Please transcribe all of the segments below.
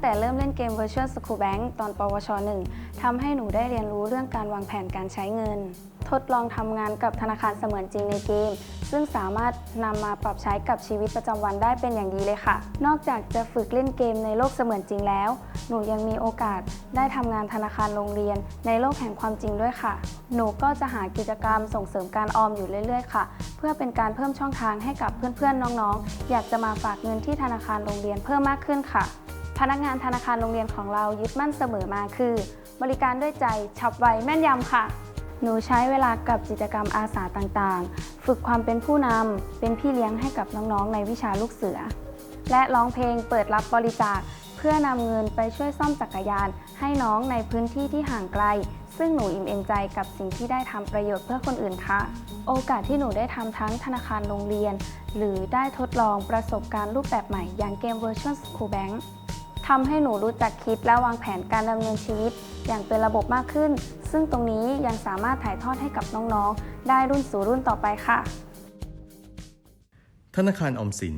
แต่เริ่มเล่นเกม Virtual School Bank ตอนปวช 1ทำให้หนูได้เรียนรู้เรื่องการวางแผนการใช้เงิน ทดลองทำงานกับธนาคารเสมือนจริงในเกม ซึ่งสามารถนำมาปรับใช้กับชีวิตประจำวันได้เป็นอย่างดีเลยค่ะ นอกจากจะฝึกเล่นเกมในโลกเสมือนจริงแล้ว หนูยังมีโอกาสได้ทำงานธนาคารโรงเรียน ในโลกแห่งความจริงด้วยค่ะ หนูก็จะหากิจกรรมส่งเสริมการออมอยู่เรื่อย ๆ ค่ะ เพื่อเป็นการเพิ่มช่องทางให้กับเพื่อนๆน้องๆ อยากจะมาฝากเงินที่ธนาคารโรงเรียนเพิ่มมากขึ้นค่ะ พนักงานธนาคารโรงเรียนของเรายึดมั่นเสมอมาคือ บริการด้วยใจฉับไวแม่นยำค่ะ หนูใช้เวลากับกิจกรรมอาสาต่างๆ ฝึกความเป็นผู้นำเป็นพี่เลี้ยงให้กับน้องๆ ในวิชาลูกเสือ และร้องเพลงเปิดรับบริจาค เพื่อนำเงินไปช่วยซ่อมจักรยาน ให้น้องในพื้นที่ที่ห่างไกล ซึ่งหนูอิ่มเอมใจกับสิ่งที่ได้ทำประโยชน์เพื่อคนอื่นค่ะ โอกาสที่หนูได้ทำทั้งธนาคารโรงเรียน หรือได้ทดลองประสบการณ์รูปแบบใหม่อย่างเกม Virtual School Bank ทำให้หนูรู้จักคิดและวางแผนการดำเนินชีวิต อย่างเป็นระบบมากขึ้น ซึ่งตรงนี้ยังสามารถถ่ายทอดให้กับน้องๆ ได้รุ่นสู่รุ่นต่อไปค่ะ ธนาคารออมสิน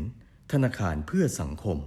ธนาคารเพื่อสังคม